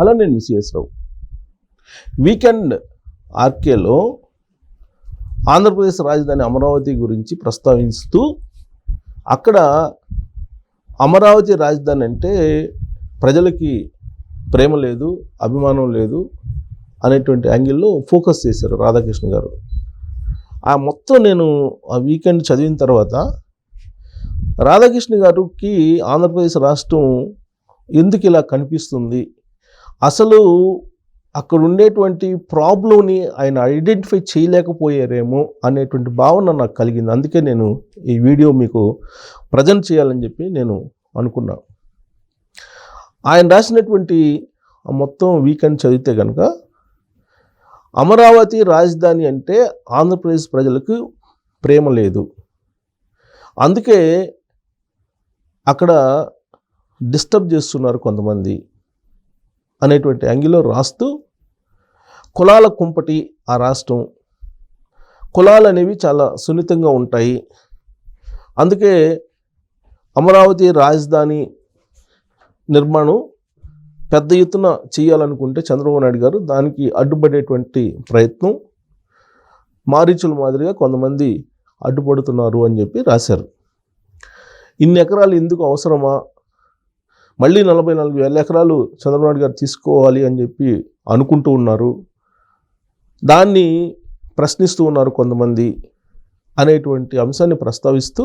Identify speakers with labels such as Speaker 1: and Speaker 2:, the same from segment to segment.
Speaker 1: అలా నేను మిస్ఎస్ రావు వీకెండ్ ఆర్కేలో ఆంధ్రప్రదేశ్ రాజధాని అమరావతి గురించి ప్రస్తావిస్తూ అక్కడ అమరావతి రాజధాని అంటే ప్రజలకి ప్రేమ లేదు అభిమానం లేదు అనేటువంటి యాంగిల్లో ఫోకస్ చేశారు రాధాకృష్ణ గారు. ఆ మొత్తం నేను ఆ వీకెండ్ చదివిన తర్వాత రాధాకృష్ణ గారికి ఆంధ్రప్రదేశ్ రాష్ట్రం ఎందుకు ఇలా కనిపిస్తుంది? అసలు అక్కడ ఉండేటువంటి ప్రాబ్లంని ఆయన ఐడెంటిఫై చేయలేకపోయారేమో అనేటువంటి భావన నాకు కలిగింది. అందుకే నేను ఈ వీడియో మీకు ప్రజెంట్ చేయాలని చెప్పి నేను అనుకున్నా. ఆయన రాసినటువంటి మొత్తం వీకెండ్ చదివితే కనుక అమరావతి రాజధాని అంటే ఆంధ్రప్రదేశ్ ప్రజలకు ప్రేమ లేదు. అందుకే అక్కడ డిస్టర్బ్ చేస్తున్నారు కొంతమంది. అనేటువంటి యాంగిల్లో రాస్తూ కులాల కుంపటి ఆ రాష్ట్రం. కులాలు అనేవి చాలా సున్నితంగా ఉంటాయి. అందుకే అమరావతి రాజధాని నిర్మాణం పెద్ద ఎత్తున చేయాలనుకుంటే చంద్రబాబు నాయుడు గారు దానికి అడ్డుపడేటువంటి ప్రయత్నం మారీచుల మాదిరిగా కొంతమంది అడ్డుపడుతున్నారు అని చెప్పి రాశారు. ఇన్ని ఎకరాలు ఎందుకు అవసరమా? మళ్ళీ నలభై నాలుగు వేల ఎకరాలు చంద్రబాబు గారు తీసుకోవాలి అని చెప్పి అనుకుంటూ ఉన్నారు. దాన్ని ప్రశ్నిస్తూ ఉన్నారు కొంతమంది అనేటువంటి అంశాన్ని ప్రస్తావిస్తూ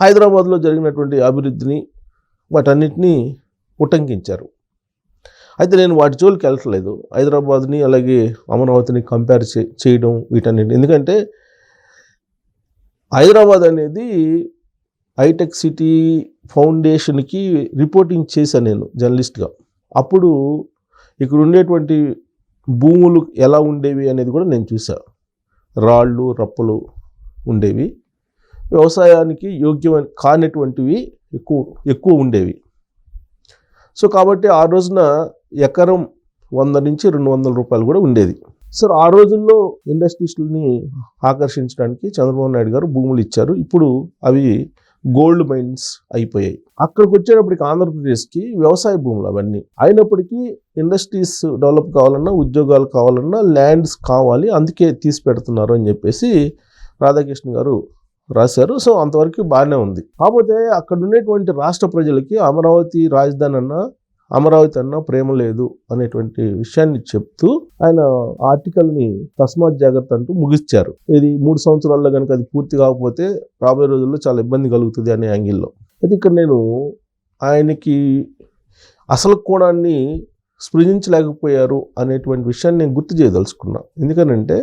Speaker 1: హైదరాబాద్లో జరిగినటువంటి అభివృద్ధిని వాటన్నిటినీ ఉటంకించారు. అయితే నేను వాటి జోలికి వెళ్ళట్లేదు. హైదరాబాద్ని అలాగే అమరావతిని కంపేర్ చే చేయడం వీటన్నిటి ఎందుకంటే హైదరాబాద్ అనేది హైటెక్ సిటీ ఫౌండేషన్కి రిపోర్టింగ్ చేశాను నేను జర్నలిస్ట్గా. అప్పుడు ఇక్కడ ఉండేటువంటి భూములు ఎలా ఉండేవి అనేది కూడా నేను చూసా రాళ్ళు రప్పలు ఉండేవి. వ్యవసాయానికి యోగ్యమైన కానటువంటివి ఎక్కువ ఎక్కువ ఉండేవి. సో కాబట్టి ఆ రోజున ఎకరం వంద నుంచి రెండు వందల రూపాయలు కూడా ఉండేది. సో ఆ రోజుల్లో ఇండస్ట్రీస్ని ఆకర్షించడానికి చంద్రబాబు నాయుడు గారు భూములు ఇచ్చారు. ఇప్పుడు అవి గోల్డ్ మైన్స్ అయిపోయాయి. అక్కడికి వచ్చేటప్పటికి ఆంధ్రప్రదేశ్కి వ్యవసాయ భూములు అవన్నీ. అయినప్పటికీ ఇండస్ట్రీస్ డెవలప్ కావాలన్నా ఉద్యోగాలు కావాలన్నా ల్యాండ్స్ కావాలి అందుకే తీసి పెడుతున్నారు అని చెప్పేసి రాధాకృష్ణ గారు రాశారు. సో అంతవరకు బాగానే ఉంది. కాకపోతే అక్కడ ఉండేటువంటి రాష్ట్ర ప్రజలకి అమరావతి రాజధాని అన్న అమరావతి అన్న ప్రేమ లేదు అనేటువంటి విషయాన్ని చెప్తూ ఆయన ఆర్టికల్ని తస్మాత్ జాగ్రత్త అంటూ ముగిస్తారు ఇది మూడు సంవత్సరాల్లో కనుక అది పూర్తి కాకపోతే రాబోయే రోజుల్లో చాలా ఇబ్బంది కలుగుతుంది అనే యాంగిల్లో. అయితే ఇక్కడ నేను ఆయనకి అసలు కోణాన్ని స్పృశించలేకపోయారు అనేటువంటి విషయాన్ని నేను గుర్తు చేయదలుచుకున్నా. ఎందుకనంటే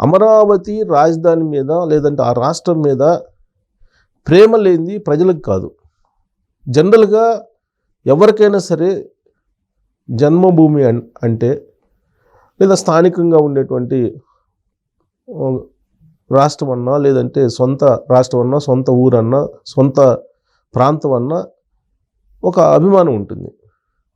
Speaker 1: అమరావతి రాజధాని మీద లేదంటే ఆ రాష్ట్రం మీద ప్రేమ లేనిది ప్రజలకు కాదు. జనరల్గా ఎవరికైనా సరే జన్మభూమి అన్- అంటే లేదా స్థానికంగా ఉండేటువంటి రాష్ట్రం అన్నా లేదంటే సొంత రాష్ట్రం అన్నా సొంత ఊరన్నా సొంత ప్రాంతం అన్నా ఒక అభిమానం ఉంటుంది.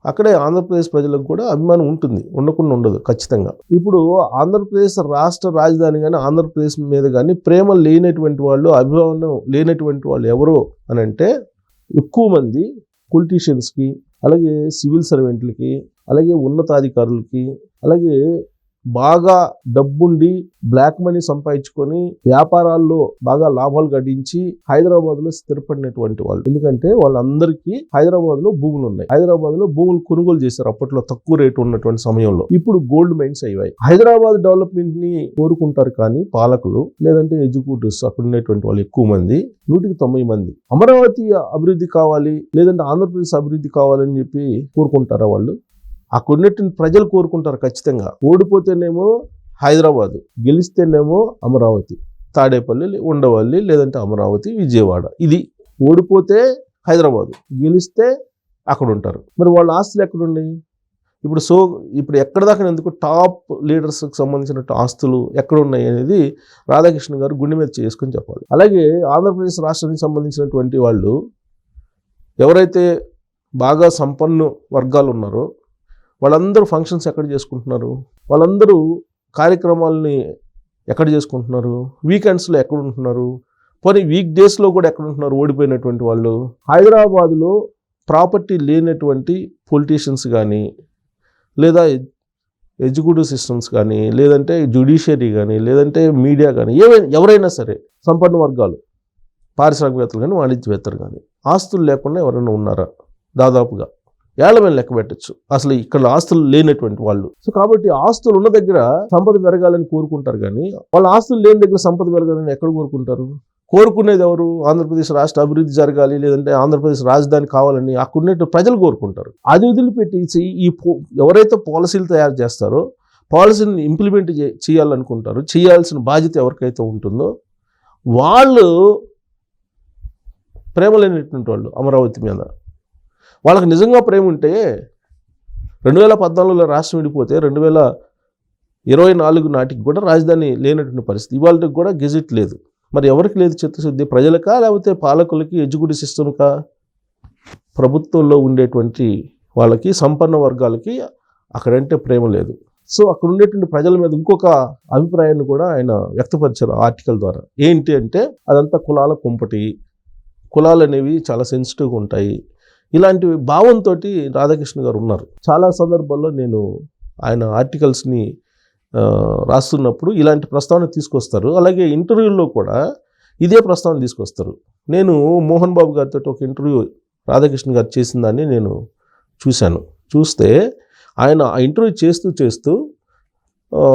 Speaker 1: అక్కడే ఆంధ్రప్రదేశ్ ప్రజలకు కూడా అభిమానం ఉంటుంది. ఉండకుండా ఉండదు ఖచ్చితంగా. ఇప్పుడు ఆంధ్రప్రదేశ్ రాష్ట్ర రాజధాని కానీ ఆంధ్రప్రదేశ్ మీద కానీ ప్రేమ లేనటువంటి వాళ్ళు అభిమానం లేనటువంటి వాళ్ళు ఎవరు అని అంటే ఎక్కువ మంది పొలిటీషియన్స్కి అలాగే సివిల్ సర్వెంట్లకి అలాగే ఉన్నతాధికారులకి అలాగే బాగా డబ్బుండి బ్లాక్ మనీ సంపాదించుకొని వ్యాపారాల్లో బాగా లాభాలు గడించి హైదరాబాద్లో స్థిరపడినటువంటి వాళ్ళు. ఎందుకంటే వాళ్ళందరికీ హైదరాబాద్లో భూములు ఉన్నాయి హైదరాబాద్లో భూములు కొనుగోలు చేశారు అప్పట్లో తక్కువ రేటు ఉన్నటువంటి సమయంలో. ఇప్పుడు గోల్డ్ మైన్స్ అయ్యాయి. హైదరాబాద్ డెవలప్మెంట్ని కోరుకుంటారు కానీ పాలకులు లేదంటే ఎగ్జిక్యూటివ్స్ అక్కడ ఉండేటువంటి వాళ్ళు ఎక్కువ మంది నూటికి తొంభై మంది. అమరావతి అభివృద్ధి కావాలి లేదంటే ఆంధ్రప్రదేశ్ అభివృద్ధి కావాలని చెప్పి కోరుకుంటారా వాళ్ళు? అక్కడ కొన్నిటిని ప్రజలు కోరుకుంటారు ఖచ్చితంగా. ఓడిపోతేనేమో హైదరాబాదు గెలిస్తేనేమో అమరావతి తాడేపల్లి ఉండవల్లి లేదంటే అమరావతి విజయవాడ. ఇది ఓడిపోతే హైదరాబాదు గెలిస్తే అక్కడ ఉంటారు. మరి వాళ్ళ ఆస్తులు ఎక్కడున్నాయి? ఇప్పుడు సో ఇప్పుడు ఎక్కడ దాకా ఎందుకు టాప్ లీడర్స్కి సంబంధించిన ఆస్తులు ఎక్కడ ఉన్నాయి అనేది రాధాకృష్ణ గారు గుండె మీద చేసుకొని చెప్పాలి. అలాగే ఆంధ్రప్రదేశ్ రాష్ట్రానికి సంబంధించినటువంటి వాళ్ళు ఎవరైతే బాగా సంపన్న వర్గాలు ఉన్నారో వాళ్ళందరూ ఫంక్షన్స్ ఎక్కడ చేసుకుంటున్నారు? వాళ్ళందరూ కార్యక్రమాలని ఎక్కడ చేసుకుంటున్నారు? వీకెండ్స్లో ఎక్కడ ఉంటున్నారు? పోనీ వీక్ డేస్లో కూడా ఎక్కడ ఉంటున్నారు? ఓడిపోయినటువంటి వాళ్ళు. హైదరాబాదులో ప్రాపర్టీ లేనటువంటి పొలిటీషియన్స్ కానీ లేదా ఎగ్జిక్యూటివ్ సిస్టమ్స్ కానీ లేదంటే జ్యుడిషియరీ కానీ లేదంటే మీడియా కానీ ఏవైనా ఎవరైనా సరే సంపన్న వర్గాలు పారిశ్రామికవేత్తలు కానీ వాణిజ్యవేత్తలు కానీ ఆస్తులు లేకుండా ఎవరైనా ఉన్నారా? దాదాపుగా. ఏళ్ళ మీద లెక్క పెట్టచ్చు. అసలు ఇక్కడ ఆస్తులు లేనటువంటి వాళ్ళు. సో కాబట్టి ఆస్తులు ఉన్న దగ్గర సంపద పెరగాలని కోరుకుంటారు కానీ వాళ్ళ ఆస్తులు లేని దగ్గర సంపద పెరగాలని ఎక్కడ కోరుకుంటారు? కోరుకునేది ఎవరు? ఆంధ్రప్రదేశ్ రాష్ట్ర అభివృద్ధి జరగాలి లేదంటే ఆంధ్రప్రదేశ్ రాజధాని కావాలని అక్కడ ఉండే ప్రజలు కోరుకుంటారు. అది వదిలిపెట్టి ఈ- ఈ ఎవరైతే పాలసీలు తయారు చేస్తారో పాలసీని ఇంప్లిమెంట్ చే- చేయాల్సిన బాధ్యత ఎవరికైతే ఉంటుందో వాళ్ళు ప్రేమ లేనటువంటి వాళ్ళు అమరావతి మీద. వాళ్ళకి నిజంగా ప్రేమ ఉంటే రెండు వేల పద్నాలుగులో రాష్ట్రం విడిపోతే రెండు వేల ఇరవై నాలుగు నాటికి కూడా రాజధాని లేనటువంటి పరిస్థితి. ఇవాళకి కూడా గెజిట్ లేదు. మరి ఎవరికి లేదు చిత్తశుద్ధి? ప్రజలకా లేకపోతే పాలకులకి ఎడ్యుకేటివ్ సిస్టమ్కా? ప్రభుత్వంలో ఉండేటువంటి వాళ్ళకి సంపన్న వర్గాలకి అక్కడంటే ప్రేమ లేదు. సో అక్కడ ఉండేటువంటి ప్రజల మీద ఇంకొక అభిప్రాయాన్ని కూడా ఆయన వ్యక్తపరిచారు ఆర్టికల్ ద్వారా. ఏంటి అంటే అదంతా కులాల కుంపటి. కులాలు అనేవి చాలా సెన్సిటివ్గా ఉంటాయి. ఇలాంటి భావంతో రాధాకృష్ణ గారు ఉన్నారు. చాలా సందర్భాల్లో నేను ఆయన ఆర్టికల్స్ని రాస్తున్నప్పుడు ఇలాంటి ప్రస్తావన తీసుకొస్తారు. అలాగే ఇంటర్వ్యూల్లో కూడా ఇదే ప్రస్తావన తీసుకొస్తారు. నేను మోహన్ బాబు గారితో ఒక ఇంటర్వ్యూ రాధాకృష్ణ గారు చేసిన దాన్ని నేను చూశాను. చూస్తే ఆయన ఆ ఇంటర్వ్యూ చేస్తూ చేస్తూ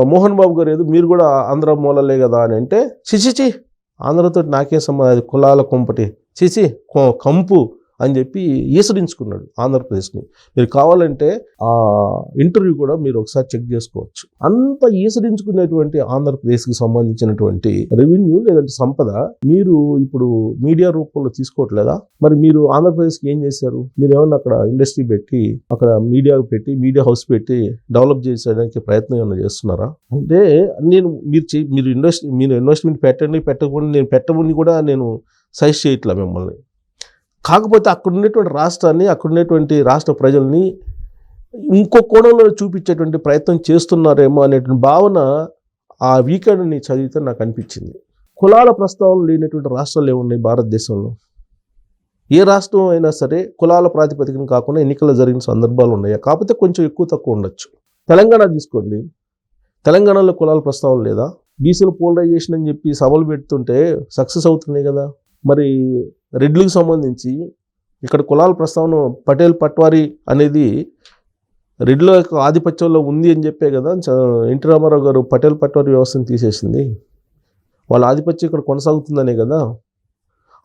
Speaker 1: మోహన్ బాబు గారు ఏదో మీరు కూడా ఆంధ్ర మూలలే కదా అని అంటే చిచిచి ఆంధ్రతో నాకే సంబంధం అది కులాల కొంపటి చిచి కొ- కంపు అని చెప్పి ఈసడించుకున్నాడు ఆంధ్రప్రదేశ్ని. మీరు కావాలంటే ఆ ఇంటర్వ్యూ కూడా మీరు ఒకసారి చెక్ చేసుకోవచ్చు. అంత ఈసడించుకునేటువంటి ఆంధ్రప్రదేశ్కి సంబంధించినటువంటి రెవెన్యూ లేదంటే సంపద మీరు ఇప్పుడు మీడియా రూపంలో తీసుకోవట్లేదా? మరి మీరు ఆంధ్రప్రదేశ్కి ఏం చేశారు? మీరు ఏమన్నా అక్కడ ఇండస్ట్రీ పెట్టి అక్కడ మీడియా పెట్టి మీడియా హౌస్ పెట్టి డెవలప్ చేసేయడానికి ప్రయత్నం ఏమైనా చేస్తున్నారా? అంటే నేను మీరు చే- మీరు ఇన్వెస్ట్ మీరు ఇన్వెస్ట్మెంట్ పెట్టండి పెట్టకుండా నేను పెట్టమని కూడా నేను సజెస్ట్ చేయట్లే మిమ్మల్ని. కాకపోతే అక్కడ ఉండేటువంటి రాష్ట్రాన్ని అక్కడ ఉండేటువంటి రాష్ట్ర ప్రజల్ని ఇంకో కోణంలో చూపించేటువంటి ప్రయత్నం చేస్తున్నారేమో అనేటువంటి భావన ఆ వీకెండ్ని చదివితే నాకు అనిపించింది. కులాల ప్రస్తావనలు లేనటువంటి రాష్ట్రాలు ఏమున్నాయి భారతదేశంలో? ఏ రాష్ట్రం అయినా సరే కులాల ప్రాతిపదికన కాకుండా ఎన్నికలు జరిగిన సందర్భాలు ఉన్నాయా? కాకపోతే కొంచెం ఎక్కువ తక్కువ ఉండొచ్చు. తెలంగాణ తీసుకోండి. తెలంగాణలో కులాల ప్రస్తావన లేదా? బీసీలు పోలరైజేషన్ అని చెప్పి సభలు పెడుతుంటే సక్సెస్ అవుతున్నాయి కదా? మరి రెడ్లకు సంబంధించి ఇక్కడ కులాల ప్రస్తావన పటేల్ పట్వారీ అనేది రెడ్ల యొక్క ఆధిపత్యంలో ఉంది అని చెప్పే కదా చ- ఎన్టీ రామారావు గారు పటేల్ పట్వారీ వ్యవస్థను తీసేసింది. వాళ్ళ ఆధిపత్యం ఇక్కడ కొనసాగుతుందనే కదా.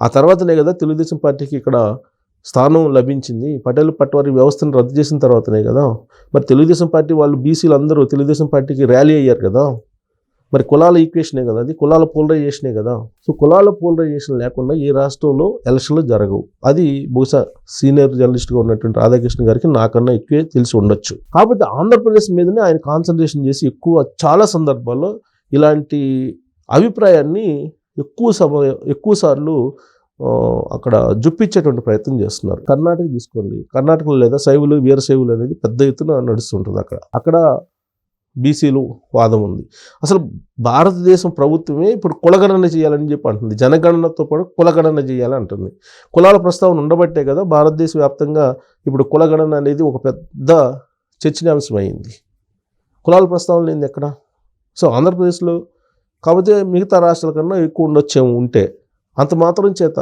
Speaker 1: ఆ తర్వాతనే కదా తెలుగుదేశం పార్టీకి ఇక్కడ స్థానం లభించింది. పటేల్ పట్వారీ వ్యవస్థను రద్దు చేసిన తర్వాతనే కదా. మరి తెలుగుదేశం పార్టీ వాళ్ళు బీసీలు అందరూ తెలుగుదేశం పార్టీకి ర్యాలీ అయ్యారు కదా. మరి కులాల ఈక్వేషనే కదా అది? కులాల పోలరైజేషనే కదా? సో కులాల పోలరైజేషన్ లేకుండా ఈ రాష్ట్రంలో ఎలక్షన్లు జరగవు. అది బహుశా సీనియర్ జర్నలిస్ట్గా ఉన్నటువంటి రాధాకృష్ణ గారికి నాకన్నా ఎక్కువే తెలిసి ఉండొచ్చు. కాకపోతే ఆంధ్రప్రదేశ్ మీదనే ఆయన కాన్సన్ట్రేషన్ చేసి ఎక్కువ చాలా సందర్భాల్లో ఇలాంటి అభిప్రాయాన్ని ఎక్కువ సమయం ఎక్కువ సార్లు అక్కడ జుప్పించేటువంటి ప్రయత్నం చేస్తున్నారు. కర్ణాటక తీసుకోండి. కర్ణాటకలో లేదా శైవులు వీరశైవులు అనేది పెద్ద ఎత్తున నడుస్తుంటుంది అక్కడ. అక్కడ బీసీలు వాదం ఉంది. అసలు భారతదేశం ప్రభుత్వమే ఇప్పుడు కులగణన చేయాలని చెప్పి అంటుంది. జనగణనతో పాటు కులగణన చేయాలని అంటుంది. కులాల ప్రస్తావన ఉండబట్టే కదా భారతదేశ వ్యాప్తంగా ఇప్పుడు కులగణన అనేది ఒక పెద్ద చర్చనీయాంశమైంది. కులాల ప్రస్తావన లేనిది ఎక్కడ? సో ఆంధ్రప్రదేశ్లో కాకపోతే మిగతా రాష్ట్రాల కన్నా ఎక్కువ ఉండొచ్చేమో ఉంటే అంత మాత్రం చేత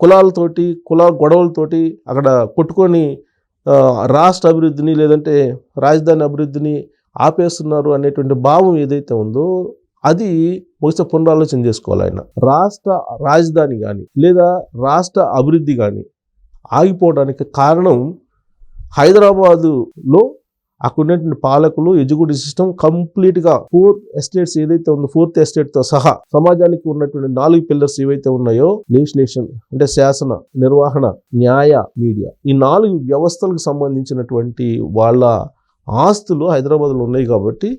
Speaker 1: కులాలతోటి కుల గొడవలతోటి అక్కడ కొట్టుకొని రాష్ట్ర అభివృద్ధిని లేదంటే రాజధాని అభివృద్ధిని ఆపేస్తున్నారు అనేటువంటి భావం ఏదైతే ఉందో అది బహుశా పునరాలోచన చేసుకోవాలి ఆయన. రాష్ట్ర రాజధాని కానీ లేదా రాష్ట్ర అభివృద్ధి కానీ ఆగిపోవడానికి కారణం హైదరాబాదులో అక్కడ ఉన్నటువంటి పాలకులు ఎడ్యుకేషన్ సిస్టమ్ కంప్లీట్గా ఫోర్ ఎస్టేట్స్ ఏదైతే ఉందో ఫోర్త్ ఎస్టేట్తో సహా సమాజానికి ఉన్నటువంటి నాలుగు పిల్లర్స్ ఏవైతే ఉన్నాయో లెజిస్లేషన్ అంటే శాసన నిర్వహణ న్యాయ మీడియా ఈ నాలుగు వ్యవస్థలకు సంబంధించినటువంటి వాళ్ళ ఆస్తులు హైదరాబాద్లో ఉన్నాయి కాబట్టి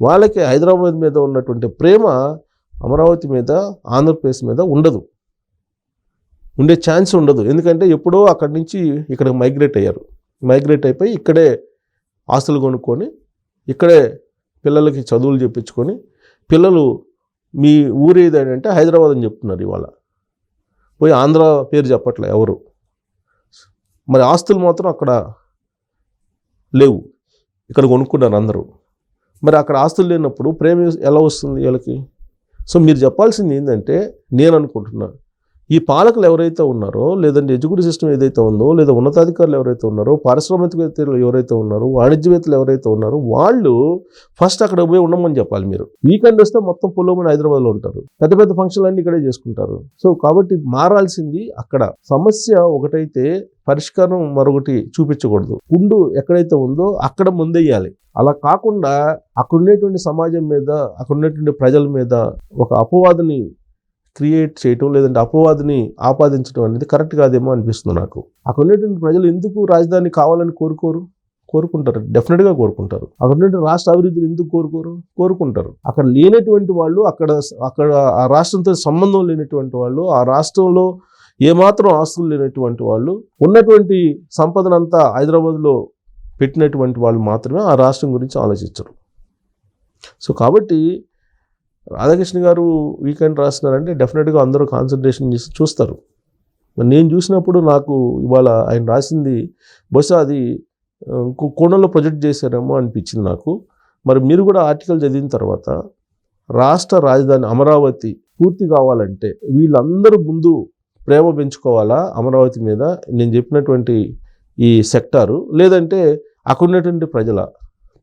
Speaker 1: వాళ్ళకి హైదరాబాద్ మీద ఉన్నటువంటి ప్రేమ అమరావతి మీద ఆంధ్రప్రదేశ్ మీద ఉండదు. ఉండే ఛాన్స్ ఉండదు. ఎందుకంటే ఎప్పుడో అక్కడి నుంచి ఇక్కడికి మైగ్రేట్ అయ్యారు. మైగ్రేట్ అయిపోయి ఇక్కడే ఆస్తులు కొనుక్కొని ఇక్కడే పిల్లలకి చదువులు చెప్పించుకొని పిల్లలు మీ ఊరు ఏదని అంటే హైదరాబాద్ అని చెప్తున్నారు ఇవాళ. పోయి ఆంధ్ర పేరు చెప్పట్లే ఎవరు. మరి ఆస్తులు మాత్రం అక్కడ లేవు. ఇక్కడ కొనుక్కున్నారు అందరూ. మరి అక్కడ ఆస్తులు లేనప్పుడు ప్రేమ ఎలా వస్తుంది వీళ్ళకి? సో మీరు చెప్పాల్సింది ఏంటంటే నేను అనుకుంటున్నాను ఈ పాలకులు ఎవరైతే ఉన్నారో లేదంటే ఎడ్యుకేషన్ సిస్టమ్ ఏదైతే ఉందో లేదా ఉన్నతాధికారులు ఎవరైతే ఉన్నారో పారిశ్రామికవేత్తలు ఎవరైతే ఉన్నారో వాణిజ్యవేత్తలు ఎవరైతే ఉన్నారో వాళ్ళు ఫస్ట్ అక్కడ పోయి ఉండమని చెప్పాలి మీరు. వీకెండ్ వస్తే మొత్తం పొలమని హైదరాబాద్లో ఉంటారు. పెద్ద పెద్ద ఫంక్షన్లు అన్ని ఇక్కడే చేసుకుంటారు. సో కాబట్టి మారాల్సింది అక్కడ. సమస్య ఒకటైతే పరిష్కారం మరొకటి చూపించకూడదు. పుండు ఎక్కడైతే ఉందో అక్కడ ముందెయ్యాలి అలా కాకుండా అక్కడ ఉండేటువంటి సమాజం మీద అక్కడ ఉండేటువంటి ప్రజల మీద ఒక అపవాదుని క్రియేట్ చేయటం లేదంటే అపవాదిని ఆపాదించడం అనేది కరెక్ట్ కాదేమో అనిపిస్తుంది నాకు. అక్కడ ఉండేటువంటి ప్రజలు ఎందుకు రాజధాని కావాలని కోరుకోరు? కోరుకుంటారు. డెఫినెట్గా కోరుకుంటారు. అక్కడ ఉండే రాష్ట్ర అభివృద్ధిని ఎందుకు కోరుకోరు? కోరుకుంటారు. అక్కడ లేనటువంటి వాళ్ళు అక్కడ అక్కడ ఆ రాష్ట్రంతో సంబంధం లేనటువంటి వాళ్ళు ఆ రాష్ట్రంలో ఏమాత్రం ఆస్తులు లేనటువంటి వాళ్ళు ఉన్నటువంటి సంపదనంతా హైదరాబాద్లో పెట్టినటువంటి వాళ్ళు మాత్రమే ఆ రాష్ట్రం గురించి ఆలోచించరు. సో కాబట్టి రాధాకృష్ణ గారు వీకెండ్ రాస్తున్నారంటే డెఫినెట్గా అందరూ కాన్సన్ట్రేషన్ చేసి చూస్తారు. మరి నేను చూసినప్పుడు నాకు ఇవాళ ఆయన రాసింది బహుశా అది ఇంకో కోణంలో ప్రొజెక్ట్ చేశారేమో అనిపించింది నాకు. మరి మీరు కూడా ఆర్టికల్ చదివిన తర్వాత రాష్ట్ర రాజధాని అమరావతి పూర్తి కావాలంటే వీళ్ళందరూ ముందు ప్రేమ పెంచుకోవాలా? అమరావతి మీద నేను చెప్పినటువంటి ఈ సెక్టారు లేదంటే అక్కడ ఉన్నటువంటి ప్రజల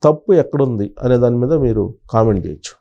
Speaker 1: తప్పు ఎక్కడుంది అనే దాని మీద మీరు కామెంట్ చేయొచ్చు.